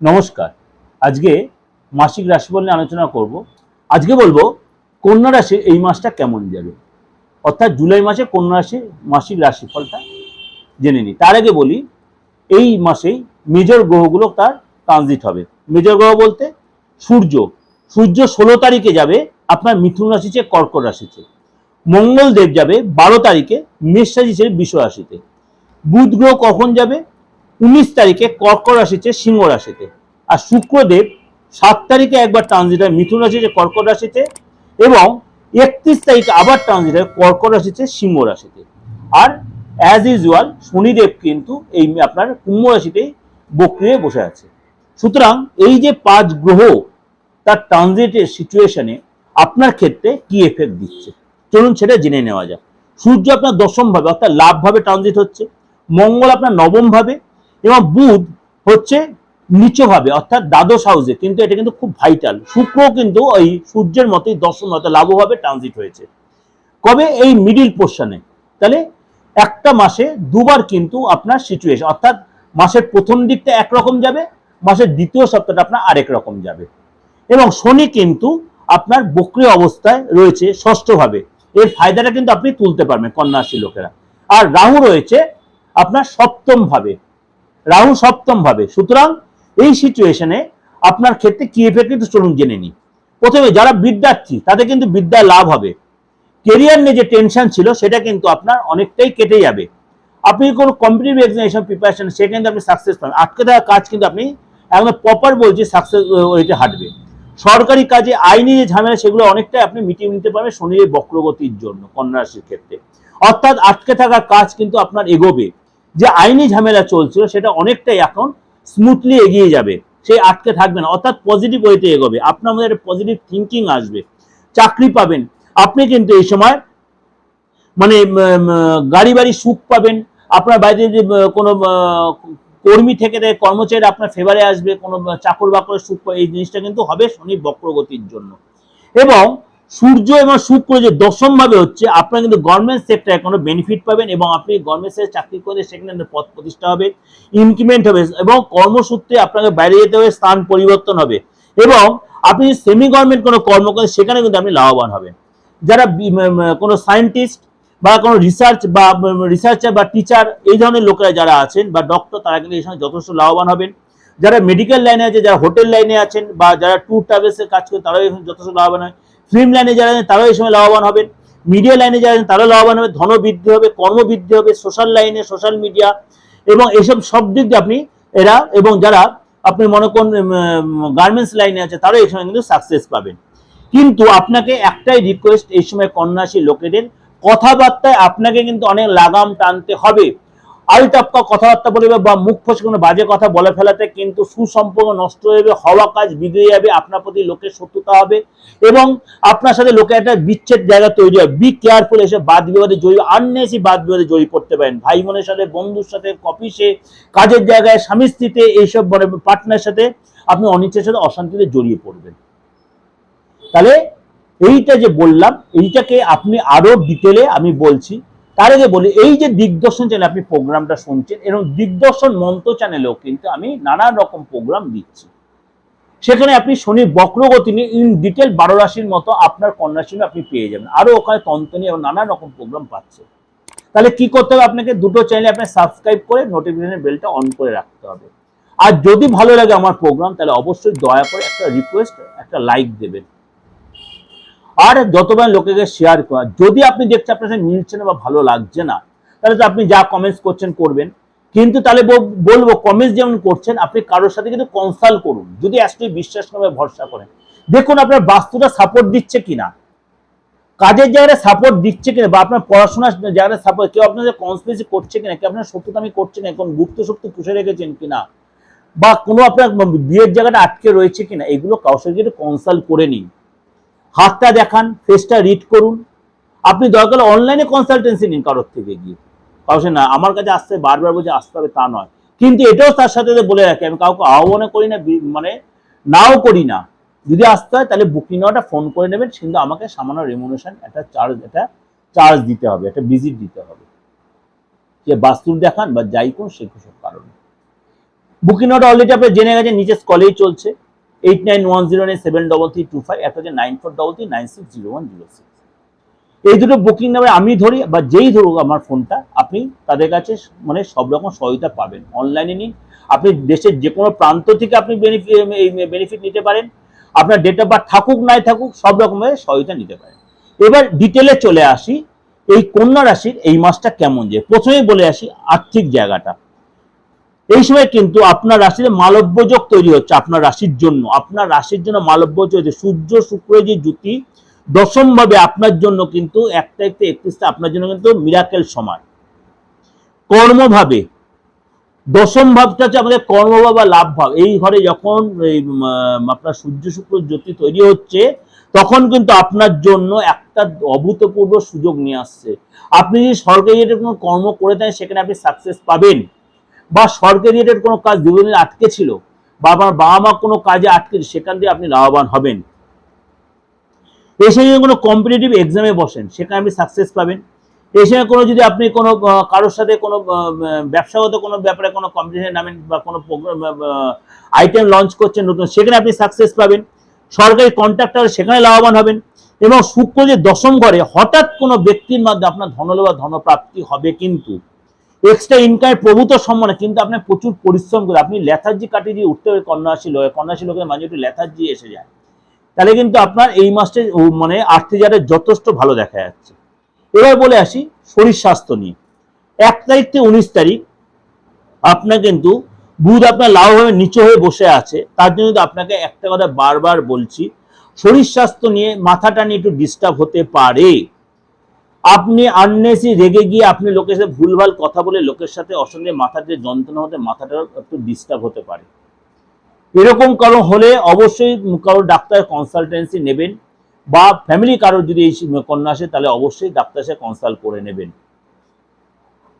নমস্কার। আজকে মাসিক রাশিফল নিয়ে আলোচনা করব। আজকে বলব, কন্যা রাশি এই মাসটা কেমন যাবে? অর্থাৎ জুলাই মাসে কন্যা রাশি মাসিক রাশিফলটা জেনে নিই। তার আগে বলি, এই মাসেই মেজর গ্রহগুলো তার ট্রানজিট হবে। মেজর গ্রহ বলতে সূর্য। সূর্য ষোলো তারিখে যাবে আপনার মিথুন রাশিতে কর্কট রাশিতে মঙ্গল দেব যাবে বারো তারিখে মেষ রাশি ছেড়ে বিশ্ব রাশিতে। বুধ গ্রহ কখন যাবে? উনিশ তারিখে কর্কট রাশিতে সিংহ রাশিতে। আর শুক্রদেব সাত তারিখে একবার ট্রানজিট হয়, মিথুন রাশিতে কর্কট রাশিতে এবং একত্রিশ তারিখে আবার ট্রানজিট হয় কর্কট রাশিতে সিংহ রাশিতে। আর অ্যাজ ইউজুয়াল শনিদেব কিন্তু এই আপনার কুম্ভ রাশিতেই বক্রিয়ে বসে আছে। সুতরাং এই যে পাঁচ গ্রহ তার ট্রানজিটের সিচুয়েশনে আপনার ক্ষেত্রে কি এফেক্ট দিচ্ছে? চলুন সেটা জেনে নেওয়া যাক। সূর্য আপনার দশম ভাবে অর্থাৎ লাভ ভাবে ট্রানজিট হচ্ছে, মঙ্গল আপনার নবম ভাবে এবং বুধ হচ্ছে নিচভাবে, অর্থাৎ দ্বাদশ হাউসে কিন্তু এটা কিন্তু খুব ভাইটাল শুক্র কিন্তু ওই সূর্যের মতোই দশম, অর্থাৎ লাভভাবে ট্রানজিট হয়েছে। কবে? এই মিডিল পোর্শনে তাহলে একটা মাসে দুবার কিন্তু আপনার সিচুয়েশন অর্থাৎ মাসের প্রথম দিকটা একরকম যাবে, মাসের দ্বিতীয় সপ্তাহটা আপনার আরেক রকম যাবে। এবং শনি কিন্তু আপনার বক্রিয় অবস্থায় রয়েছে ষষ্ঠভাবে। এর ফায়দাটা কিন্তু আপনি তুলতে পারবেন কন্যা রাশির লোকেরা। আর রাহু রয়েছে আপনার সপ্তম ভাবে রাহু সপ্তম ভাবে। সুতরাং এই সিচুয়েশনে আপনার ক্ষেত্রে কি এফেক্ট কিন্তু চলুন জেনে নিই। প্রথমে যারা বিদ্যার্থী, তাদের কিন্তু বিদ্যায় লাভ হবে। কেরিয়ার নিয়ে যে টেনশন ছিল, সেটা কিন্তু আপনার অনেকটাই কেটে যাবে। আপনি কোনো কম্পিটিভ এক্সামিনেশন প্রিপারেশন সে কিন্তু আপনি সাকসেস পাবেন। আটকে থাকা কাজ কিন্তু আপনি একদম প্রপার বলছি সাকসেস ওইটা হাঁটবে। সরকারি কাজে আইনি যে ঝামেলা, সেগুলো অনেকটাই আপনি মিটিয়ে নিতে পারবেন শনির বক্রগতির জন্য কন্যা রাশির ক্ষেত্রে। অর্থাৎ আটকে থাকা কাজ কিন্তু আপনার এগোবে। যে আইনি ঝামেলা চলছিল সেটা অনেকটাই এখন স্মুথলি এগিয়ে যাবে। সেই আটকে থাকবে না। অর্থাৎ পজিটিভ ওয়েতে এগোবে। আপনার মধ্যে একটা পজিটিভ থিঙ্কিং আসবে। চাকরি পাবেন। আপনি কিন্তু এই সময় মানে গাড়ি বাড়ি সুখ পাবেন। আপনার বাড়িতে যে কোনো কর্মী থেকে কর্মচারী আপনার ফেভারে আসবে, কোনো চাকর বাকরের সুখ এই জিনিসটা কিন্তু হবে শনি বক্রগতির জন্য। এবং সূর্য এবং শুক্র যে দশম ভাবে হচ্ছে, আপনার কিন্তু গভর্নমেন্ট সেক্টরে কোনো বেনিফিট পাবেন এবং আপনি গভর্নমেন্টে চাকরি করে সেখানে পদ প্রতিষ্ঠা হবে ইনক্রিমেন্ট হবে এবং কর্মসূত্রে আপনাকে বাইরে যেতে হবে, স্থান পরিবর্তন হবে এবং আপনি সেমি গভর্নমেন্ট কোনো কর্ম করেন সেখানে কিন্তু আপনি লাভবান হবেন। যারা কোনো সায়েন্টিস্ট বা কোনো রিসার্চ বা রিসার্চার বা টিচার এই ধরনের লোকেরা যারা আছেন বা ডক্টর তারা কিন্তু এই সময় যথেষ্ট লাভবান হবেন। যারা মেডিকেল লাইনে আছে, যারা হোটেল লাইনে আছেন বা যারা ট্যুর ট্রাভেলসের কাজ করেন, তারাও এখন যথেষ্ট লাভবান হয়। ফিল্ম লাইনে যারা আছেন, তারাও এই সময় লাভবান হবেন। মিডিয়া লাইনে যারা আছেন, তারাও লাভবান হবে ধন বৃদ্ধি হবে কর্ম বৃদ্ধি হবে সোশ্যাল লাইনে সোশ্যাল মিডিয়া এবং এসব সব দিক দিয়ে আপনি, এরা এবং যারা আপনি মনে করুন গার্মেন্টস লাইনে আছে, তারাও এই সময় কিন্তু সাকসেস পাবেন। কিন্তু আপনাকে একটাই রিকোয়েস্ট এই সময় কন্যাশী লোকেদের, কথাবার্তায় আপনাকে কিন্তু অনেক লাগাম টানতে হবে। আলটাপকা কথাবার্তা বলবে বা মুখ ফসে কোনো বাজে কথা বলে ফেলাতে কিন্তু সুসম্পর্ক নষ্ট হয়ে যাবে হওয়া কাজ বিগড়ে যাবে, আপনার প্রতি লোকের শত্রুতা হবে এবং আপনার সাথে লোকের একটা বিচ্ছেদ জায়গা তৈরি হয় বি কেয়ারফুল এসে বাদ বিবাদে জড়িয়ে আননেসি বাদ বিবাদে জড়িয়ে পড়তে পারেন। ভাই বোনের সাথে, বন্ধুর সাথে অফিসে কাজের জায়গায়, স্বামী স্ত্রীতে এইসব পার্টনার সাথে আপনি অনিচ্ছের সাথে অশান্তিতে জড়িয়ে পড়বেন। তাহলে এইটা যে বললাম, এইটাকে আপনি আরও ডিটেলে আমি বলছি। তার আগে বলি, এই যে দিগদর্শন চ্যানেল আপনি প্রোগ্রামটা শুনছেন এবং দিগদর্শন মন্ত্র চ্যানেলেও কিন্তু আমি নানান রকম প্রোগ্রাম দিচ্ছি। সেখানে আপনি শনি বক্রগতি নিয়ে ইন ডিটেল বারো রাশির মতো আপনার কন্যা রাশি আপনি পেয়ে যাবেন। আরও ওখানে তন্ত্র নিয়ে নানান রকম প্রোগ্রাম পাচ্ছে। তাহলে কি করতে হবে আপনাকে? দুটো চ্যানেলে আপনি সাবস্ক্রাইব করে নোটিফিকেশন বেলটা অন করে রাখতে হবে। আর যদি ভালো লাগে আমার প্রোগ্রাম তাহলে অবশ্যই দয়া করে একটা রিকোয়েস্ট একটা লাইক দেবেন। আর যতবার লোকেকে শেয়ার করা, যদি আপনি দেখছেন আপনার সাথে মিলছে না বা ভালো লাগছে না, তাহলে তো আপনি যা কমেন্টস করছেন করবেন। কিন্তু তাহলে বলব কমেন্টস যেমন করছেন, আপনি কারোর সাথে কিন্তু কনসাল্ট করুন। যদি অ্যাস্ট্রি বিশ্বাস করে, ভরসা করেন। দেখুন আপনার বাস্তুটা সাপোর্ট দিচ্ছে কিনা। কাজের জায়গায় সাপোর্ট দিচ্ছে কিনা, বা আপনার পড়াশোনার জায়গায় সাপোর্ট কেউ আপনাদের কনস্পিরেসি করছে কিনা, কেউ আপনার শত্রুতামি করছে না কোন গুপ্ত শক্তি পুষে রেখেছেন কিনা, বা কোনো আপনার বিয়ের জায়গাটা আটকে রয়েছে কিনা, এগুলো কারোর সাথে কনসাল্ট করে নিন। হাতটা দেখান ফেসটা রিড করুন। আপনি দরকার অনলাইনে কনসালটেন্সি নিন কারোর থেকে গিয়ে। সাথে না, আমার কাছে আসতে বারবার বলছে আসতে হবে, তা নয়। কিন্তু এটাও তার সাথে বলে রাখি, আমি কাউকে আহ্বানে করি না মানে নাও করি না। যদি আসতে হয়, তাহলে বুকিং নেওয়াটা ফোন করে নেবেন, কিন্তু আমাকে সামান্য রেমুনেশন একটা চার্জ একটা চার্জ দিতে হবে, একটা ভিজিট দিতে হবে। যে বাস্তুর দেখান বা যাই কোন সে কারণে বুকিং নট অলরেডি আপনি জেনে গেছেন, নিচে স্কলেই চলছে। Eight nine one zero nine seven double three two five একটা হচ্ছে nine four double three nine six zero one zero six এই দুটো বুকিং নাম্বার আমি ধরি বা যেই ধরুক আমার ফোনটা আপনি তাদের কাছে মানে সব রকম সহায়তা পাবেন। অনলাইনে নিন, আপনি দেশের যে কোনো প্রান্ত থেকে আপনি বেনিফিট নিতে পারেন। আপনার ডেট অফ বার্থ থাকুক, নাই থাকুক, সব রকমের সহায়তা নিতে পারেন। এবার ডিটেলে চলে আসি, এই কন্যা রাশির এই মাসটা কেমন যে, প্রথমেই বলে আসি আর্থিক জায়গাটা। এই সময় কিন্তু আপনার রাশিতে মালব্যযোগ তৈরি হচ্ছে আপনার রাশির জন্য। আপনার রাশির জন্য মালব্যযোগ হচ্ছে সূর্য, শুক্র যে জ্যোতি দশম ভাবে আপনার জন্য কিন্তু একটা একটা একত্রিশটা আপনার জন্য কিন্তু মিরাকেল সময়। কর্মভাবে দশম ভাবটা হচ্ছে আমাদের কর্মভাব বা লাভ ভাব এই ঘরে যখন এই আপনার সূর্য, শুক্র জ্যোতি তৈরি হচ্ছে, তখন কিন্তু আপনার জন্য একটা অভূতপূর্ব সুযোগ নিয়ে আসছে। আপনি যদি সরকারি কোনো কর্ম করে দেন, সেখানে আপনি সাকসেস পাবেন। বা সরকারি রেটের কোনো কাজ দীর্ঘদিন আটকে ছিল বা আপনার বাবা মা কোনো কাজে আটকে সেখান দিয়ে আপনি লাভবান হবেন। এই যদি কোনো কম্পিটিটিভ এক্সামে বসেন, সেখানে আপনি সাকসেস পাবেন। এই সময় কোনো যদি আপনি কোনো কারোর সাথে কোনো ব্যবসাগত কোনো ব্যাপারে কোনো কম্পিটিশনে নামেন বা কোনো প্রোগ্রাম আইটেম লঞ্চ করছেন নতুন, সেখানে আপনি সাকসেস পাবেন। সরকারি কন্ট্রাক্টর সেখানে লাভবান হবেন এবং শুক্র যে দশম ঘরে হঠাৎ কোনো ব্যক্তির মাধ্যমে আপনার ধনলাভ ধনপ্রাপ্তি হবে কিন্তু এক্সট্রা ইনকামের প্রভূত সম্মানে কিন্তু আপনার প্রচুর পরিশ্রম করে, আপনি লেথার্জি কাটিয়ে দিয়ে উঠতে হবে কন্যাশী লোক কন্যাশী লোকের মাঝে একটু লেথার্জি এসে যায়। তাহলে কিন্তু আপনার এই মাসটা মানে আর্থিক জায়গায় যথেষ্ট ভালো দেখা যাচ্ছে। এবার বলে আসি শরীর স্বাস্থ্য নিয়ে। এক তারিখ থেকে উনিশ তারিখ আপনার কিন্তু বুধ আপনার লাভ হয়ে নিচু হয়ে বসে আছে, তার জন্য কিন্তু আপনাকে একটা কথা বারবার বলছি, শরীর স্বাস্থ্য নিয়ে মাথাটা নিয়ে একটু ডিস্টার্ব হতে পারে। আপনি আননেসি রেগে গিয়ে আপনি লোকের সাথে ভুলভাল কথা বলে লোকের সাথে অসঙ্গে মাথার যে যন্ত্রণা হতে মাথাটা একটু ডিস্টার্ব হতে পারে। এরকম কারও হলে অবশ্যই কারও ডাক্তার কনসালটেন্সি নেবেন বা ফ্যামিলি কারোর যদি এই কন্যা আসে তাহলে অবশ্যই ডাক্তার সাথে কনসাল্ট করে নেবেন।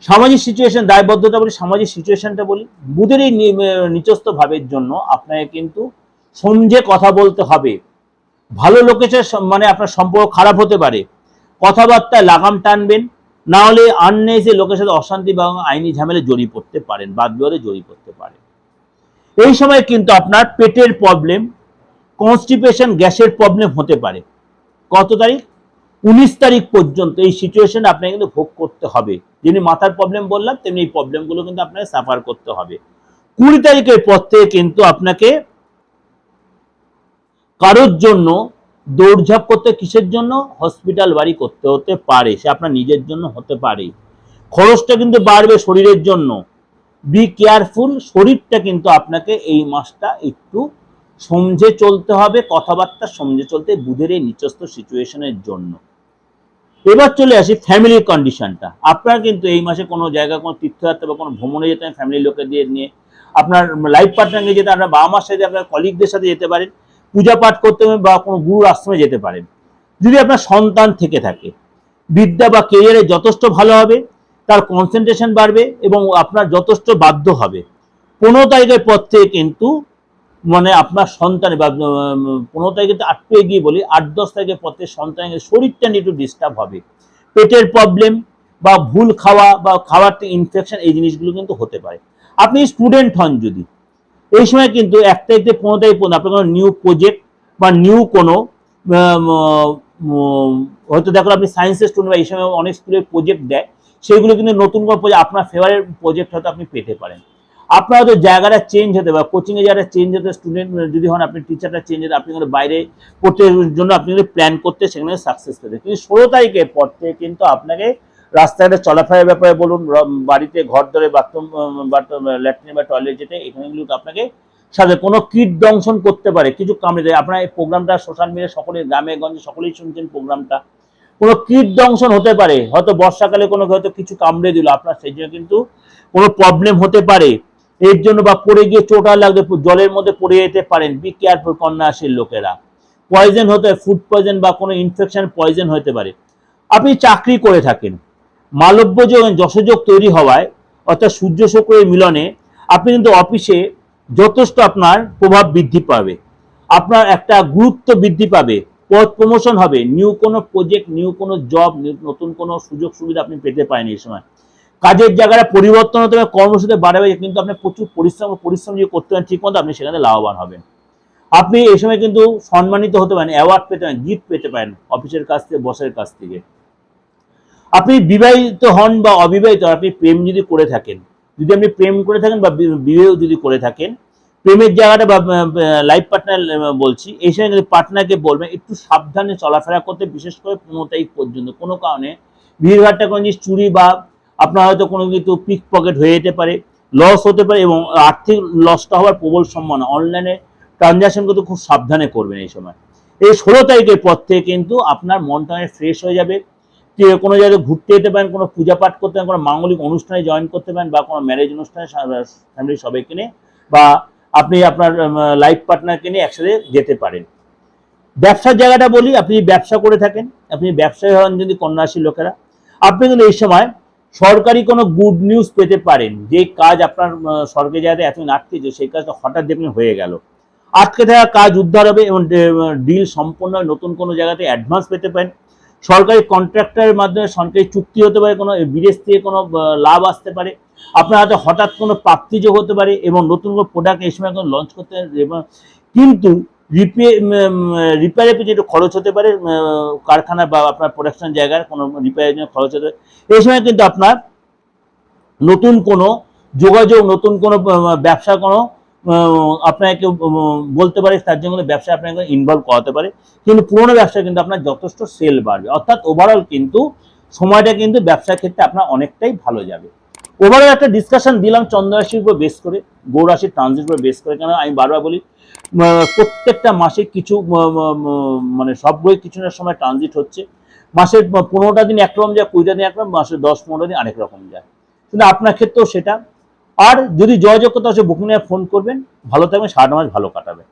সামাজিক সিচুয়েশন দায়বদ্ধতা বলি সামাজিক সিচুয়েশনটা বলি বুধের এই নি- আহ, নিচস্থ ভাবের জন্য আপনাকে কিন্তু সমঝে কথা বলতে হবে। ভালো লোকের মানে আপনার সম্পর্ক খারাপ হতে পারে। কথাবার্তায় লাগাম টানবেন না হলে আননেসে লোকের সাথে অশান্তি বা আইনি ঝামেলে জড়িয়ে পড়তে পারেন, বাদ বিবাদে জড়িয়ে পড়তে পারেন। এই সময় কিন্তু আপনার পেটের প্রবলেম কনস্টিপেশন গ্যাসের প্রবলেম হতে পারে। কত তারিখ? উনিশ তারিখ পর্যন্ত এই সিচুয়েশন আপনাকে কিন্তু ভোগ করতে হবে। যেমনি মাথার প্রবলেম বললাম, তেমনি এই প্রবলেমগুলো কিন্তু আপনাকে সাফার করতে হবে। কুড়ি তারিখের পর থেকে কিন্তু আপনাকে কারোর জন্য দৌড়ঝাঁপ করতে কিসের জন্য? হসপিটাল বাড়ি করতে হতে পারে, সে আপনার নিজের জন্য হতে পারে। খরচটা কিন্তু বাড়বে শরীরের জন্য। বি কেয়ারফুল শরীরটা কিন্তু আপনাকে এই মাসটা একটু সমঝে চলতে হবে, কথাবার্তা সমঝে চলতে, বুধের এই নিচস্থ সিচুয়েশনের জন্য। এবার চলে আসি ফ্যামিলির কন্ডিশনটা আপনার কিন্তু এই মাসে কোনো জায়গা কোনো তীর্থযাত্রা বা কোনো ভ্রমণে যেতে ফ্যামিলির লোকের দিয়ে নিয়ে। আপনার লাইফ পার্টনারকে যেতে আপনার বাবা মার সাথে, আপনার কলিগদের সাথে যেতে পারেন। পূজা পাঠ করতে পারেন বা কোনো গুরুর আশ্রমে যেতে পারেন যদি আপনার সন্তান থেকে থাকে, বিদ্যা বা কেরিয়ারে যথেষ্ট ভালো হবে, তার কনসেন্ট্রেশন বাড়বে এবং আপনার যথেষ্ট বাধ্য হবে। পনেরো তারিখের পর থেকে কিন্তু মানে আপনার সন্তানের বা পনেরো তারিখে তো আটকে গিয়ে বলি, আট দশ তারিখের পর থেকে সন্তানের শরীরটা নিয়ে একটু ডিস্টার্ব হবে। পেটের প্রবলেম বা ভুল খাওয়া বা খাওয়ার ইনফেকশন এই জিনিসগুলো কিন্তু হতে পারে। আপনি স্টুডেন্ট হন যদি এই সময় কিন্তু এক তারিখ থেকে পনেরো তারিখ পর্যন্ত আপনার কোনো নিউ প্রজেক্ট বা নিউ কোনো হয়তো দেখো আপনি সায়েন্সের স্টুডেন্ট বা এই সময় অনেক স্কুলে প্রজেক্ট দেয়, সেগুলো কিন্তু নতুন কোনো প্রজেক্ট আপনার ফেভারিট প্রজেক্ট হয়তো আপনি পেতে পারেন। আপনার হয়তো জায়গাটা চেঞ্জ হতে পারে কোচিং এর জায়গাটা চেঞ্জ হতে স্টুডেন্ট যদি হন আপনি টিচারটা চেঞ্জ হতে, আপনি কোনো বাইরে পড়তে জন্য আপনি যদি প্ল্যান করতে সেখানে সাকসেস পেতে। কিন্তু ষোলো তারিখের পর থেকে কিন্তু আপনাকে রাস্তাঘাটে চলাফেরার ব্যাপারে বলুন বাড়িতে ঘর ধরে বাথরুম বাথরুম ল্যাট্রিন বা টয়লেট যেতে, এখানে কিন্তু আপনাকে সাথে কোনো কীট দংশন করতে পারে, কিছু কামড়ে দেয়। আপনার এই প্রোগ্রামটা সোশ্যাল মিডিয়া সকলে গ্রামে, গঞ্জে সকলেই শুনছেন প্রোগ্রামটা। কোনো কীট দংশন হতে পারে, হয়তো বর্ষাকালে কোনো হয়তো কিছু কামড়ে দিল, আপনার সেই জন্য কিন্তু কোনো প্রবলেম হতে পারে। এর জন্য বা পড়ে গিয়ে চোটা লাগবে জলের মধ্যে পড়ে যেতে পারেন। বি কেয়ারফুল কন্যাশীল লোকেরা। পয়জন হতে ফুড পয়জন বা কোনো ইনফেকশন পয়জন হতে পারে। আপনি চাকরি করে থাকেন। মালব্য যোগ যশযোগ তৈরি হওয়ায়, অর্থাৎ সূর্য শুক্রের মিলনে, আপনি কিন্তু অফিসে যথেষ্ট আপনার প্রভাব বৃদ্ধি পাবে। আপনার একটা গুরুত্ব বৃদ্ধি পাবে, পদ প্রমোশন হবে, নিউ কোনো প্রজেক্ট নিউ কোনো জব নতুন কোনো সুযোগ সুবিধা আপনি পেতে পারেন এই সময়। কাজের জায়গাটা পরিবর্তন হতে হবে কর্মসূচিতে বাড়াবে, কিন্তু আপনি প্রচুর পরিশ্রম পরিশ্রম যদি করতে পারেন ঠিক মতো আপনি সেখানে লাভবান হবেন। আপনি এই সময় কিন্তু সম্মানিত হতে পারেন অ্যাওয়ার্ড পেতে পারেন গিফট পেতে পারেন অফিসের কাছ থেকে বসের কাছ থেকে। আপনি বিবাহিত হন বা অবিবাহিত, আপনি প্রেম যদি করে থাকেন, যদি আপনি প্রেম করে থাকেন বা বিবাহ যদি করে থাকেন, প্রেমের জায়গাটা বা লাইফ পার্টনার বলছি, এই সময় কিন্তু পার্টনারকে বলবেন, একটু সাবধানে চলাফেরা করতে, বিশেষ করে পনেরো তারিখ পর্যন্ত। কোনো কারণে ভিড়ভাড়টা কোনো জিনিস, চুরি বা আপনার হয়তো কোনো কিন্তু পিক পকেট হয়ে যেতে পারে লস হতে পারে এবং আর্থিক লসটা হওয়ার প্রবল সম্ভাবনা। অনলাইনে ট্রানজাকশন কিন্তু খুব সাবধানে করবেন এই সময়। এই ষোলো তারিখের পর থেকে কিন্তু আপনার মনটা অনেক ফ্রেশ হয়ে যাবে। কোনো জায়গায় ঘুরতে যেতে পারেন, কোনো পূজা পাঠ করতে পারেন, কোনো মাঙ্গলিক অনুষ্ঠানে জয়েন করতে পারেন বা কোনো ম্যারেজ অনুষ্ঠানে ফ্যামিলির সবাইকে নিয়ে বা আপনি আপনার লাইফ পার্টনারকে নিয়ে একসাথে যেতে পারেন। ব্যবসার জায়গাটা বলি, আপনি ব্যবসা করে থাকেন, আপনি ব্যবসায়ী হন যদি কন্যা রাশির লোকেরা। আপনি কিন্তু এই সময় সরকারি কোনো গুড নিউজ পেতে পারেন, যে কাজ আপনার সরকারি জায়গাতে এতদিন আটকে যে সেই কাজটা হঠাৎ দেখবেন হয়ে গেল। আটকে থাকা কাজ উদ্ধার হবে এবং ডিল সম্পূর্ণ নতুন কোনো জায়গাতে অ্যাডভান্স পেতে পারেন। সরকারি কন্ট্রাক্টরের মাধ্যমে সরকারি চুক্তি হতে পারে, কোনো বিদেশ থেকে কোনো লাভ আসতে পারে। আপনার হাতে হঠাৎ কোনো প্রাপ্তিযোগ হতে পারে এবং নতুন কোনো প্রোডাক্ট এই সময় কোনো লঞ্চ করতে এবং কিন্তু রিপে রিপেয়ারের পিছনে একটু খরচ হতে পারে কারখানা বা আপনার প্রোডাকশন জায়গার কোনো রিপেয়ারের জন্য খরচ হতে পারে। এই সময় কিন্তু আপনার নতুন কোনো যোগাযোগ, নতুন কোনো ব্যবসা কোনো আপনাকে বলতে পারে তার জন্য ব্যবসা আপনাকে ইনভলভ করাতে পারে, কিন্তু পুরোনো ব্যবসায় কিন্তু আপনার যথেষ্ট সেল বাড়বে। অর্থাৎ ওভারঅল কিন্তু সময়টা কিন্তু ব্যবসার ক্ষেত্রে আপনার অনেকটাই ভালো যাবে। ওভারঅল একটা ডিসকাশন দিলাম চন্দ্র রাশির উপর বেস করে গৌ রাশির ট্রানজিট উপর বেস করে, কেন আমি বারবার বলি প্রত্যেকটা মাসে কিছু মানে সবগুলোই কিছু না সময় ট্রানজিট হচ্ছে। মাসের পনেরোটা দিন একরকম যায়, কুড়িটা দিন একরকম, মাসের দশ পনেরো দিন আরেক রকম যায়। কিন্তু আপনার ক্ষেত্রেও সেটা আর যদি যোগাযোগ করতে আসে বুকিং ফোন করবেন ভালো থাকবেন সারাটা মাস ভালো কাটাবে